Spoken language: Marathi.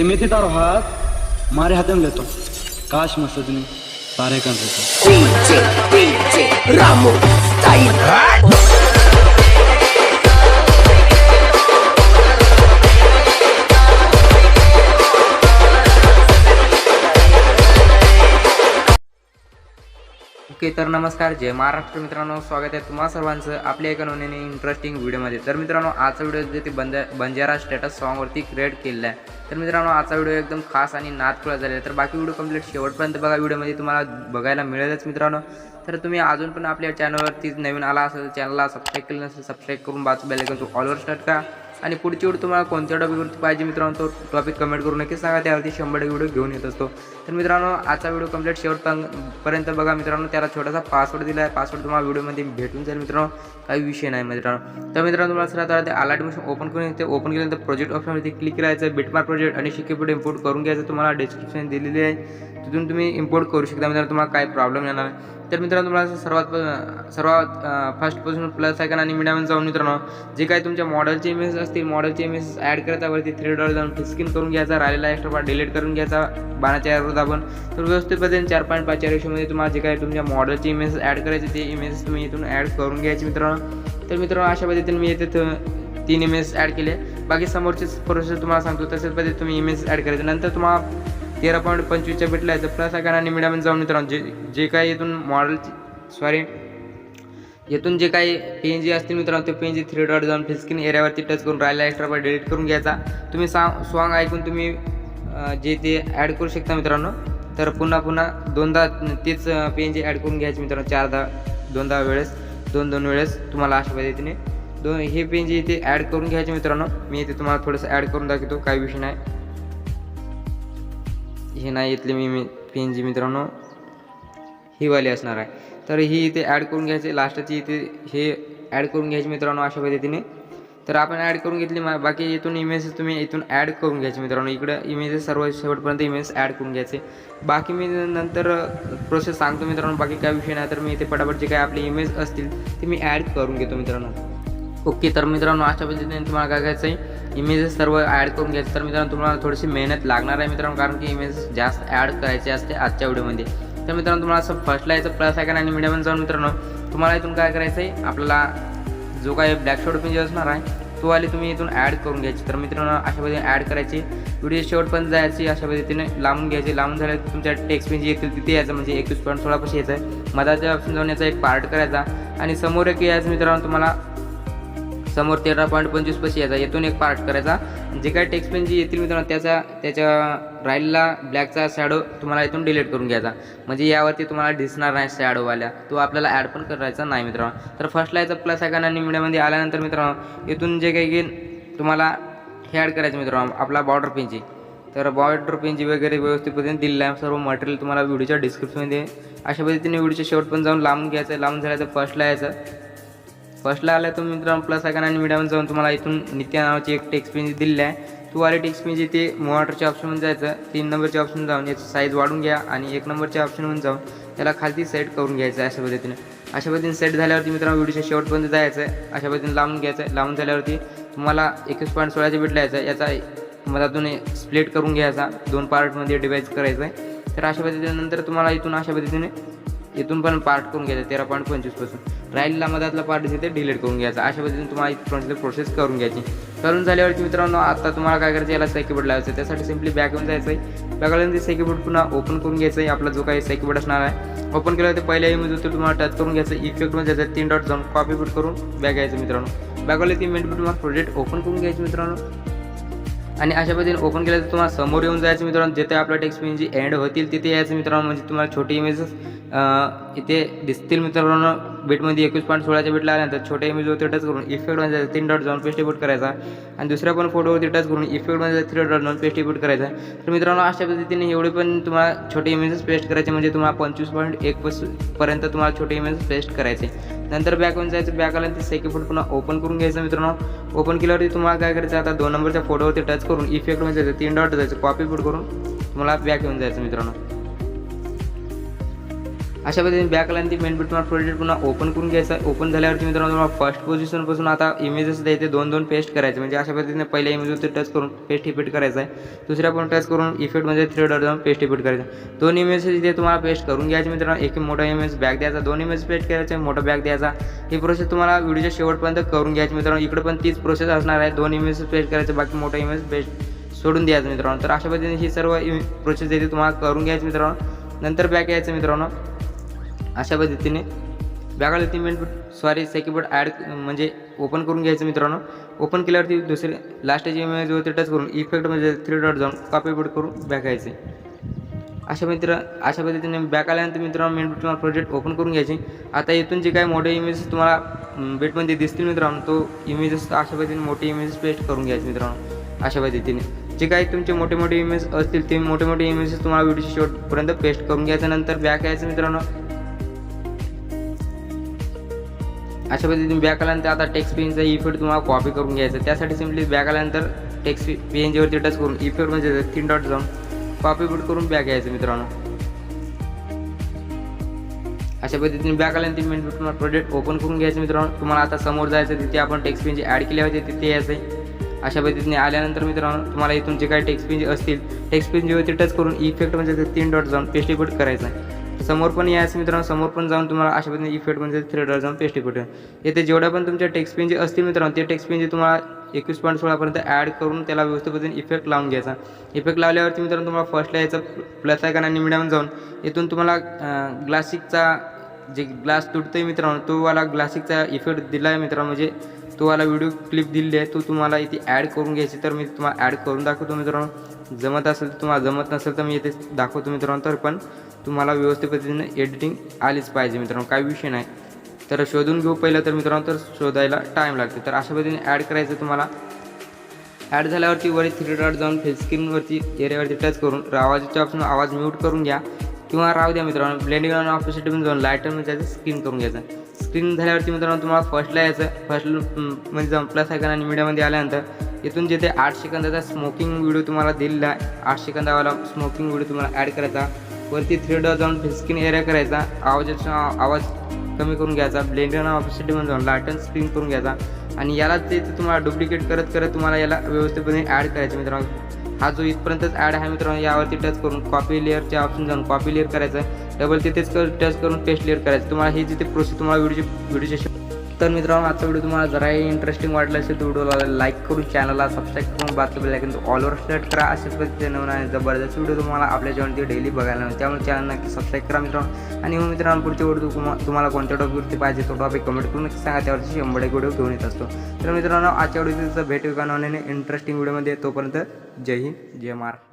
प्रेमी तारो हाथ मारे हाते में लेतो काश मैं सजनी तारे ओके तर नमस्कार जय महाराष्ट्र मित्रांनो स्वागत आहे तुम्हा सर्वांचं आपल्या एका नोंदीने इंटरेस्टिंग व्हिडिओमध्ये तर मित्रांनो आजचा व्हिडिओ जे ते बंजा बंजारा स्टेटस सॉन्गवरती क्रिएट केलेला आहे. तर मित्रांनो आजचा व्हिडिओ एकदम खास आणि नादखुळा झालेला आहे. तर बाकी व्हिडिओ कंप्लीट शेवटपर्यंत बघा. व्हिडिओमध्ये तुम्हाला बघायला मिळेलच मित्रांनो. तर तुम्ही अजून पण आपल्या चॅनलवरती नवीन आला असेल चॅनलला सबस्क्राईब केलं नसेल सबस्क्राईब करून बाजू बेल ऑलवर स्टार्ट करा. आणि पुढची व्हिडिओ तुम्हाला कोणत्या टॉपिकवरती पाहिजे मित्रांनो तो टॉपिक कमेंट करू नक्की सांगा. त्यावरती शंभर व्हिडिओ घेऊन येत असतो. तर मित्रांनो आजचा व्हिडिओ कंप्लीट शेवटपर्यंत बघा मित्रांनो. त्याला छोटासा पासवर्ड दिला आहे पासवर्ड तुम्हाला व्हिडिओमध्ये भेटून जाईल मित्रांनो. काही विषय नाही मित्रांनो. तर मित्रांनो तुम्हाला सर ते अलर्ट ॲडमिशन ओपन करून ते ओपन केल्यानंतर प्रोजेक्ट ऑप्शनवरती क्लिक करायचं. बिटमार्क प्रोजेक्ट आणि शिकेपुढे इम्पोर्ट करून घ्यायचं. तुम्हाला डिस्क्रिप्शन दिलेली आहे. तिथून तुम्ही इम्पोर्ट करू शकता. मित्रांनो तुम्हाला काही प्रॉब्लेम येणार नाही. तर मित्रांनो तुम्हाला सर्वात प- सर्वात फर्स्टपासून प्लस आयकन आणि मिडियामध्ये जाऊन मित्रांनो जे काही तुमच्या मॉडेलचे इमेज असतील मॉडेलचे इमेजेस ॲड करता वरती थ्री डॉलर जाऊन स्किन करून घ्यायचा राहिलेला एक्स्ट्रा पार्ट डिलीट करून घ्यायचा बाणाच्या यावर आपण तर व्यवस्थित पद्धतीने चार पॉईंट पाचच्या रेशोमध्ये तुम्हाला जे काही तुमच्या मॉडेलचे इमेजेस ॲड करायचे ते इमेजेस तुम्ही इथून ॲड करून घ्यायचे मित्रांनो. तर मित्रांनो अशा पद्धतीने मी येथे तीन इमेज ॲड केले. बाकी समोरचेच प्रोसेस तुम्हाला सांगतो तसेच पद्धती तुम्ही इमेज ॲड करायचे. नंतर तुम्हाला तेरा पॉईंट पंचवीसच्या भेटला आहे. तर प्लस आकार आणि मिडियम म्हणजे जाऊन मित्रांनो जे जे काही इथून मॉडेल सॉरी येथून जे काही पी एन जी असतील मित्रांनो ते P N G three dot जाऊन फिस्किन एरियावरती टच करून राहिला एक्स्ट्रा पार्ट डिलीट करून घ्यायचा. तुम्ही सांग सॉन्ग ऐकून तुम्ही जे ते ॲड करू शकता मित्रांनो तर पुन्हा पुन्हा दोनदा तेच पी एन जी ॲड करून घ्यायचे मित्रांनो चारदा दोनदा वेळेस दोन दोन वेळेस तुम्हाला अशा पद्धतीने. दोन हे पी एन जी इथे ॲड करून घ्यायचे मित्रांनो मी इथे तुम्हाला थोडंसं ॲड करून दाखवतो काही विषय नाही. हे नाही इथले मी मी पी एन जी मित्रांनो. ही वाली असणार आहे. तर ही इथे ॲड करून घ्यायची. लास्टची इथे हे ॲड करून घ्यायची मित्रांनो अशा पद्धतीने. तर आपण ॲड करून घेतली. मा- बाकी इथून इमेजेस तुम्ही इथून ॲड करून घ्यायचे मित्रांनो. इकडं इमेजेस सर्व शेवटपर्यंत इमेज ॲड करून घ्यायचे. बाकी मी नंतर प्रोसेस सांगतो मित्रांनो. बाकी काय विषय नाही. तर मी इथे पटापट जे काय आपले इमेज असतील ते मी ॲड करून घेतो मित्रांनो. ओके तर मित्रांनो अशा पद्धतीने तुम्हाला काय घ्यायचं आहे इमेजेस सर्व ॲड करून घ्यायचे. तर मित्रांनो तुम्हाला थोडीशी मेहनत लागणार आहे मित्रांनो कारण की इमेज जास्त ॲड करायचे असते आजच्या व्हिडिओमध्ये. तर मित्रांनो तुम्हाला असं फर्स्टला यायचं प्लस आयकन आणि मिडियम जाऊन मित्रांनो तुम्हाला इथून काय करायचं आहे आपल्याला जो काही ब्लॅक शेड पण जे असणार आहे तो वाली तुम्ही इथून ॲड करून घ्यायची. तर मित्रांनो अशा पद्धतीने ॲड करायची. व्हिडिओ शेवटपर्यंत जायची अशा पद्धतीने लांबून घ्यायची. लांबून झाल्या तुमच्या टेक्स्ट पेज येतील तिथे यायचं म्हणजे एकवीस पॉईंट सोळापाशी यायचं आहे मधाच्या ऑप्शन जाऊन याचा एक पार्ट करायचा. आणि समोर एक यायचं मित्रांनो तुम्हाला समोर तेरा पॉईंट पंचवीस पशी यायचा येथून एक पार्ट करायचा. जे काही टेक्स्ट पेन जी येतील मित्रांनो त्याचा त्याच्या राहिलेला ब्लॅकचा शॅडो तुम्हाला इथून डिलीट करून घ्यायचा. म्हणजे यावरती तुम्हाला दिसणार नाही शॅडोवाल्या तो आपल्याला ॲड पण करायचा नाही मित्रांनो. तर फर्स्टला याचा प्लस आयकन आणि मीडियामध्ये आल्यानंतर मित्रांनो इथून जे काही घेईन तुम्हाला हे ॲड करायचं मित्रांनो आपला बॉर्डर पेनची तर बॉर्डर पेनची वगैरे व्यवस्थित पद्धतीने दिलेलं आहे. सर्व मटेरियल तुम्हाला व्हिडिओच्या डिस्क्रिप्शनमध्ये अशा पद्धतीने व्हिडिओच्या शेवट पण जाऊन लांबून घ्यायचं लांबून झालं तर फर्स्टला यायचं. फर्स्टला आला तुम्ही मित्रांनो प्लस आयकन आणि मीडियम जाऊन तुम्हाला इथून नित्या नावाची एक टेक्स्ट पेन दिलेली आहे. तू वाले टेक्स्ट पेन ते मॉनिटरच्या ऑप्शनमध्ये जायचं तीन नंबरच्या ऑप्शन जाऊन याची साईज वाढून घ्या आणि एक नंबरच्या ऑप्शनमध्ये जाऊन त्याला खालती सेट करून घ्यायचं आहे अशा पद्धतीने. अशा पद्धतीने सेट झाल्यावरती मित्रांनो व्हिडिओच्या शेवटपर्यंत जायचं आहे. अशा पद्धतीने लावून घ्यायचं आहे. लावून झाल्यावरती तुम्हाला एकवीस पॉईंट सोळाचे भेटलायचं यायचा याचा मधातून स्प्लिट करून घ्यायचा. दोन पार्टमध्ये डिवाईज करायचं आहे. तर अशा पद्धतीने नंतर तुम्हाला इथून अशा पद्धतीने इथून पण पार्ट करून घ्यायचा तेरा पॉईंट पंचवीसपासून राहिलेला मधातला पार्ट ते डिलीट करून घ्यायचा. अशा पद्धतीने तुम्हाला इथपर्यंत प्रोसेस करून घ्यायची. करून झाल्यावरती मित्रांनो आता तुम्हाला काय करायचं याला सायकीबोर्ड लावायचं आहे. त्यासाठी सिम्पली बॅक येऊन जायचं आहे बॅकला ते सायकीबोर्ड पुन्हा ओपन करून घ्यायचं आहे आपला जो काही सायकीबोर्ड असणार आहे ओपन केलं ते पहिल्या इमेज होते तुम्हाला टच करून घ्यायचं. इफेक्टमध्ये जायचं तीन डॉट जाऊन कॉपी बूट करून बॅग यायचं मित्रांनो. बॅगवाले ती मिनिट तुम्हाला प्रोजेक्ट ओपन करून घ्यायचं मित्रांनो. आणि अशा पद्धतीने ओपन केलं तर तुम्हाला समोर येऊन जायचं मित्रांनो. जिथे आपल्या टेक्स्ट पेन जी एंड होतील तिथे यायचं मित्रांनो. म्हणजे तुम्हाला छोटे इमेजेस इथे दिसतील मित्रांनो. बेटमध्ये एकवीस पॉईंट सोळाच्या बेटला आल्यानंतर छोटे इमेज होते टच करून इफेक्टमध्ये जायचं तीन डॉट जाऊन पेस्ट इफेक्ट करायचा. आणि दुसऱ्या पण फोटोवरती टच करून इफेक्टमध्ये थ्री डॉट जाऊन पेस्ट इफेक्ट करायचा. तर मित्रांनो अशा पद्धतीने एवढे पण तुम्हाला छोटे इमेजेस पेस्ट करायचे. म्हणजे तुम्हाला पंचवीस पॉईंट एक पर्यंत तुम्हाला छोटे इमेजेस पेस्ट करायचे. नंतर बॅकवरून जायचं. बॅक आल्यानंतर सेकंड फोटो पुन्हा ओपन करून घ्यायचं मित्रांनो. ओपन केल्यावरती तुम्हाला काय करायचं? आता दोन नंबरच्या फोटोवरती टच करून इफेक्ट म्हणजे जायचं तीन डॉट जायचं. कॉपी पुट करून तुम्हाला बॅक येऊन जायचं मित्रांनो. अशा पद्धतीने बॅक ती मेन बीट तुम्हाला प्रोजेक्ट पुन्हा ओपन करून घ्यायचा. आहे ओपन झाल्यावरती मित्रांनो तुम्हाला फर्स्ट पोझिशनपासून आता इमेजेस द्यायचे दोन दोन पेस्ट करायचे. म्हणजे अशा पद्धतीने पहिल्या इमेजवरती टच करून पेस्ट इफेक्ट करायचा आहे. दुसऱ्या पण टच करून इफेक्ट म्हणजे थ्री डॉट जाऊन पेस्ट इफेक्ट करायचा दोन इमेजेस इथे तुम्हाला पेस्ट करून घ्यायचे मित्रांनो. एक मोठा इमेज बॅक द्यायचा दोन इमेज पेस्ट करायचे मोठा बॅक द्यायचा. ही प्रोसेस तुम्हाला व्हिडिओच्या शेवटपर्यंत करून घ्यायची मित्रांनो. इकडे पण तीच प्रोसेस असणार आहे. दोन इमेज पेस्ट करायचे बाकी मोठा इमेज पेस्ट सोडून द्यायचं मित्रांनो. तर अशा पद्धतीने ही सर्व प्रोसेस येते तुम्हाला करून घ्यायची मित्रांनो. नंतर बॅक यायचं मित्रांनो. अशा पद्धतीने बॅगाला तीन मिनिट सॉरी सेकंड ॲड म्हणजे ओपन करून घ्यायचं मित्रांनो. ओपन केल्यावरती दुसरे लास्टची इमेजवरती टच करून इफेक्ट म्हणजे थ्री डॉट जाऊन कॉपी बोट करून बॅक घ्यायचे अशा मित्र अशा पद्धतीने बॅक आल्यानंतर मित्रांनो मेन तुम्हाला प्रोजेक्ट ओपन करून घ्यायचे. आता इथून जे काही मोठे इमेजेस तुम्हाला बेटमध्ये दिसतील मित्रांनो तो इमेजेस अशा पद्धतीने मोठे इमेजेस पेस्ट करून घ्यायचे मित्रांनो. अशा पद्धतीने. जे काही तुमचे मोठे मोठे इमेज असतील ते मोठे मोठे इमेजेस तुम्हाला व्हिडिओ शेवटपर्यंत पेस्ट करून घ्यायचं. नंतर बॅक यायचं मित्रांनो. अशा पद्धतीने बॅक आल्यानंतर आता टेक्स्ट पेनचा इफेक्ट तुम्हाला कॉपी करून घ्यायचा त्यासाठी सिम्पली बॅक आल्यानंतर टेक्स्ट पेनच्यावरती टच करून e इफेक्ट म्हणजे तीन डॉट जाऊन कॉपी बूट करून बॅक घ्यायचं मित्रांनो. अशा पद्धतीने बॅक आल्यानंतर मेन तुम्हाला प्रोडक्ट ओपन करून घ्यायचं मित्रांनो. तुम्हाला आता समोर जायचं तिथे आपण टेक्स्ट पेनची ॲड केले होती तिथे यायचं आहे. अशा पद्धतीने आल्यानंतर मित्रांनो तुम्हाला इथून जे काही टेक्स्ट पेन असतील टेक्स्ट पेनच्यावरती टच करून इफेक्ट म्हणजे तीन डॉट जाऊन पेस्ट करायचं आहे. समोर पण यायचं मित्रांनो समोर पण जाऊन तुम्हाला अशा पद्धतीने इफेक्ट म्हणजे थ्रेडर जाऊन पेस्ट इफेक्ट येथे जेवढ्या पण तुमच्या टेक्स्ट पेन जे असतील मित्रांनो ते टेक्स्ट पेन जे तुम्हाला एकवीस पॉईंट सोळापर्यंत ॲड करून त्याला व्यवस्थित पद्धतीने इफेक्ट लावून घ्यायचा. इफेक्ट लावल्यावरती मित्रांनो तुम्हाला फर्स्टला यायचं प्लस आयकन आणि मिडियम जाऊन इथून तुम्हाला ग्लासिकचा जे ग्लास तुटतोय मित्रांनो तो वाला ग्लासिकचा इफेक्ट दिला आहे मित्रांनो. म्हणजे तो वाला व्हिडिओ क्लिप दिलेली आहे तो तुम्हाला इथे ॲड करून घ्यायची. तर मी तुम्हाला ॲड करून दाखवतो मित्रांनो. जमत असेल तर तुम्हाला जमत नसेल तर मी इथे दाखवतो मित्रांनो. तर पण तुम्हाला व्यवस्थित पद्धतीने एडिटिंग आलीच पाहिजे मित्रांनो काही विषय नाही. तर शोधून घेऊ पहिलं तर मित्रांनो तर शोधायला टाईम लागते. तर अशा पद्धतीने ॲड करायचं तुम्हाला. ॲड झाल्यावरती वरी थ्री डॉट जाऊन फेसस्क्रीनवरती एरियावरती टच करून आवाजाच्या ऑप्शन आवाज म्यूट करून घ्या. किंवा राहू द्या मित्रांनो ब्लेंडिंग ऑन ऑफिससाठी पण जाऊन लायटर म्हणजे त्याचं स्क्रीन करून घ्यायचं. स्क्रीन झाल्यावरती मित्रांनो तुम्हाला फर्स्टला यायचं. फर्स्ट म्हणजे जाऊन प्लस आयकन आणि मीडियामध्ये आल्यानंतर इथून जिथे आठ सेकंदाचा स्मोकिंग व्हिडिओ तुम्हाला दिलेला आहे आठ सेकंदावाला स्मोकिंग व्हिडिओ तुम्हाला ॲड करायचा. वरती थ्री डॉट जाऊन स्क्रीन एरिया करायचा. आवाजाचा आवाज कमी करून घ्यायचा. ब्लेंडर ऑफिससाठी म्हणून जाऊन लाटन स्क्रीन करून घ्यायचा. आणि याला ते तुम्हाला डुप्लिकेट करत करत तुम्हाला याला व्यवस्थितपणे ॲड करायचं मित्रांनो. हा जो इथपर्यंतच ॲड आहे मित्रांनो यावरती टच करून कॉपी लेअरचे ऑप्शन जाऊन कॉपी लेअर करायचं. डबल तिथेच कर टच करून पेस्ट लेअर करायचं. तुम्हाला हे जिथे प्रोसेस तुम्हाला व्हिडिओ व्हिडिओची तर मित्रांनो आजचा व्हिडिओ तुम्हाला जराही इंटरेस्टिंग वाटला असेल तर व्हिडिओला लाईक करून चॅनलला सबस्क्राईब करून बातमी बेलायकन ऑलवर सिलेक्ट करा. असेच पद्धतीने नवीन आणि जबरदस्त व्हिडिओ तुम्हाला आपल्या चॅनलवरती डेली बघायला मिळेल त्यामुळे चॅनल नक्की सबस्क्राईब करा मित्रांनो. आणि मग मित्रांनो पुढचे व्हिडिओ तुम्हाला कोणत्या टॉपिकवरती पाहिजे तो टॉपिक कमेंट करून नक्की सांगा. त्यावरती शंभर एक व्हिडिओ घेऊन येत असतो. तर मित्रांनो आजच्या व्हिडिओचं भेट विकानाने इंटरेस्टिंग व्हिडिओमध्ये तोपर्यंत जय हिंद जय महाराष्ट्र.